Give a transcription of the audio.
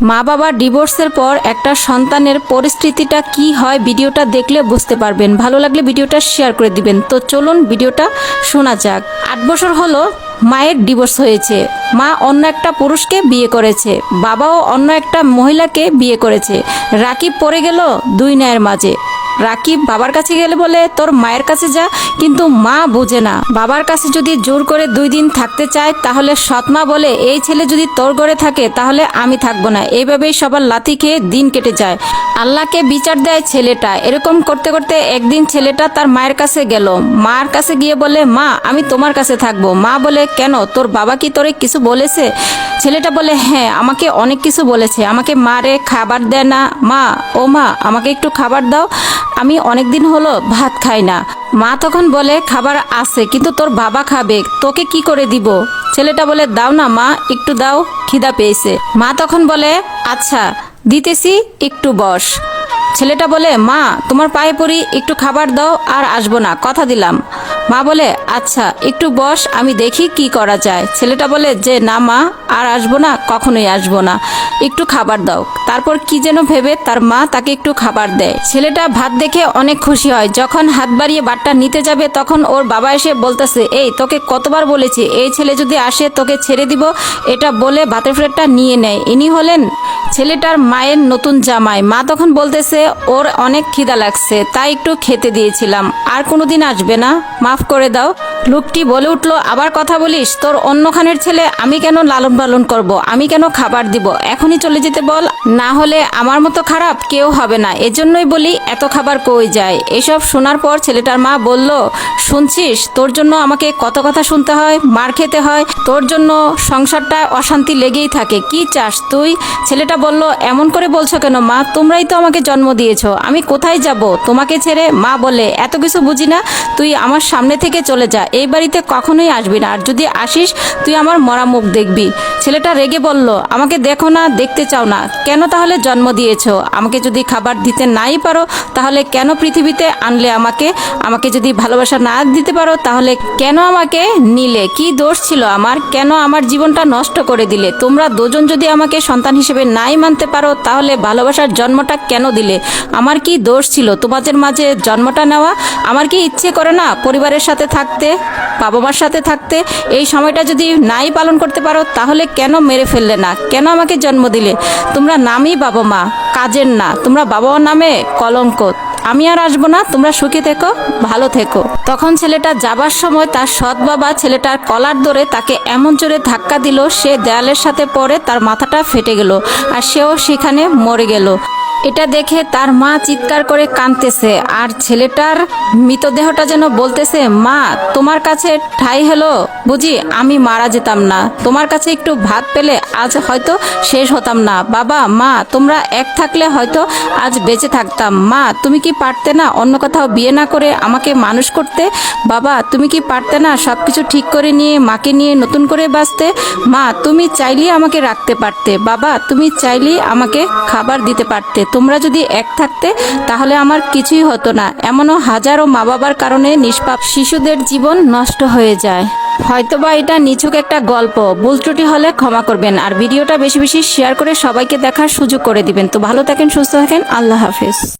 মা বাবা ডিভোর্সের পর একটা সন্তানের পরিস্থিতিটা কি হয় ভিডিওটা দেখলে বুঝতে পারবেন। ভালো লাগলে ভিডিওটা শেয়ার করে দিবেন। তো চলুন ভিডিওটা শোনা যাক। আট বছর হলো মায়ের ডিভোর্স হয়েছে। মা অন্য একটা পুরুষকে বিয়ে করেছে। বাবাও অন্য একটা মহিলাকে বিয়ে করেছে। রাকিব পড়ে গেল দুই ন্যায়ের মাঝে। রাকিব বাবার কাছে গেলে বলে, তোর মায়ের কাছে যা। কিন্তু মা বোঝে না। বাবার কাছে যদি জোর করে দুই দিন থাকতে চায়, তাহলে সৎমা বলে, এই ছেলে যদি তোর ঘরে থাকে, তাহলে আমি থাকব না। এইভাবেই সবার লাথি খেয়ে দিন কেটে যায়। আল্লাহকে বিচার দেয় ছেলেটা। এরকম করতে করতে একদিন ছেলেটা তার মায়ের কাছে গেল। মার কাছে গিয়ে বলে, মা, আমি তোমার কাছে থাকব। মা বলে, কেন? তোর বাবা কি তোরে কিছু বলেছে? ছেলেটা বলে হ্যাঁ আমাকে অনেক কিছু বলেছে। আমাকে মারে খাবার দেয় না। মা, ও মা, আমাকে একটু খাবার দাও। আমি অনেক দিন হলো ভাত খাই না। মা তখন বলে, খাবার আছে, কিন্তু তোর বাবা খাবে। তোকে কি করে দিব? ছেলেটা বলে, দাও না মা, একটু দাও। খিদা পেয়েছে। মা তখন বলে আচ্ছা দিতেছি, একটু বস। ছেলেটা বলে, মা, তোমার পায়ে পড়ি, একটু খাবার দাও, আর আসব না। কথা দিলাম। মা বলে আচ্ছা একটু বস, আমি দেখি কি করা যায়। ছেলেটা বলে, যে না মা, আর আসব না, কখনোই আসব না। একটু খাবার দাও। তারপর কি যেন ভেবে তার মা তাকে একটু খাবার দেয়। ছেলেটা ভাত দেখে অনেক খুশি হয়। যখন হাত বাড়িয়ে বাটটা নিতে যাবে, তখন ওর বাবা এসে বলতেছে, এই, তোকে কতবার বলেছি, এই ছেলে যদি আসে, তোকে ছেড়ে দিব। এটা বলে ভাতের প্লেটটা নিয়ে নেয়। ইনি হলেন ছেলেটার মায়ের নতুন জামাই। মা তখন বলতেছে, ওর অনেক খিদা লাগছে, তাই একটু খেতে দিয়েছিলাম। আর কোনোদিন আসবে না? মাফ করে দাও। লোকটি বলে উঠল, আবার কথা বলিস? তোর অন্যখানের ছেলে আমি কেন লালন পালন করব? আমি কেন খাবার দিব? এখনই চলে যেতে বল। না হলে আমার মতো খারাপ কেউ হবে না। এজন্যই বলি, এত খাবার কই যায়? এসব শোনার পর ছেলেটার মা বলল, শুনছিস? তোর জন্য আমাকে কত কথা শুনতে হয়, মার খেতে হয়। তোর জন্য সংসারটা অশান্তি লেগেই থাকে। কি চাস তুই? ছেলেটা বলল, এমন করে বলছো কেন মা? তোমরাই তো আমাকে জন্ম দিয়েছ। আমি কোথায় যাব? তোমাকে ছেড়ে মা বলে, এত কিছু বুঝি না। তুই আমার সামনে থেকে চলে যা। এই বাড়িতে কখনোই আসবি না। আর যদি আসিস, তুই আমার মরা মুখ দেখবি। ছেলেটা রেগে বলল, আমাকে দেখো না, দেখতে চাও না। কেন তাহলে জন্ম দিয়েছ? আমাকে যদি খাবার দিতে নাই পারো, তাহলে কেন পৃথিবীতে আনলে আমাকে? আমাকে যদি ভালোবাসা না দিতে পারো, তাহলে কেন আমাকে নিলে? কি দোষ ছিল আমার? কেন আমার জীবনটা নষ্ট করে দিলে? তোমরা দুজন যদি আমাকে সন্তান হিসেবে নাই মানতে পারো, তাহলে ভালোবাসার জন্মটা কেন দিলে? আমার কি দোষ ছিল? তোমাদের মাঝে জন্মটা নেওয়া? আমার কি ইচ্ছে করে না পরিবারের সাথে থাকতে? বাবা মার সাথে থাকতে, এই সময়টা যদি নাই পালন করতে পারো, তাহলে কেন মেরে ফেললে না? কেন আমাকে জন্ম দিলে? তোমরা নামই বাবা মা কাজের না। তোমরা বাবা নামে কলঙ্ক। আমি আর আসব না, তোমরা সুখী থেকো, ভালো থেকো। তখন ছেলেটা যাবার সময় তার সৎ বাবা ছেলেটার কলার ধরে তাকে এমন জোরে ধাক্কা দিল, সে দেয়ালের সাথে পড়ে তার মাথাটা ফেটে গেল, আর সেও সেখানে মরে গেল। এটা দেখে তার মা চিৎকার করে কাঁদতেছে, আর ছেলেটার মৃতদেহটা যেন বলতেছে, মা, তোমার কাছে ঠাই হলো। বুঝি আমি মারা যেতাম না। তোমার কাছে একটু ভাত পেলে আজ হয়তো শেষ হতাম না। বাবা, মা, তোমরা এক থাকলে হয়তো আজ বেঁচে থাকতাম। মা, তুমি কি পারতে না অন্য কোথাও বিয়ে না করে আমাকে মানুষ করতে? বাবা, তুমি কি পারতে না সব কিছু ঠিক করে নিয়ে মাকে নিয়ে নতুন করে বাঁচতে? মা, তুমি চাইলেই আমাকে রাখতে পারতে। বাবা, তুমি চাইলেই আমাকে খাবার দিতে পারতে। তোমরা যদি এক থাকতে, তাহলে আমার কিছুই হতো না। এমনও হাজারো মা বাবার কারণে নিষ্পাপ শিশুদের জীবন নষ্ট হয়ে যায়। হয়তোবা এটা নিছক একটা গল্প। ভুল ত্রুটি হলে ক্ষমা করবেন। আর ভিডিওটা বেশি বেশি শেয়ার করে সবাইকে দেখার সুযোগ করে দিবেন। তো ভালো থাকেন, সুস্থ থাকেন। আল্লাহ হাফেজ।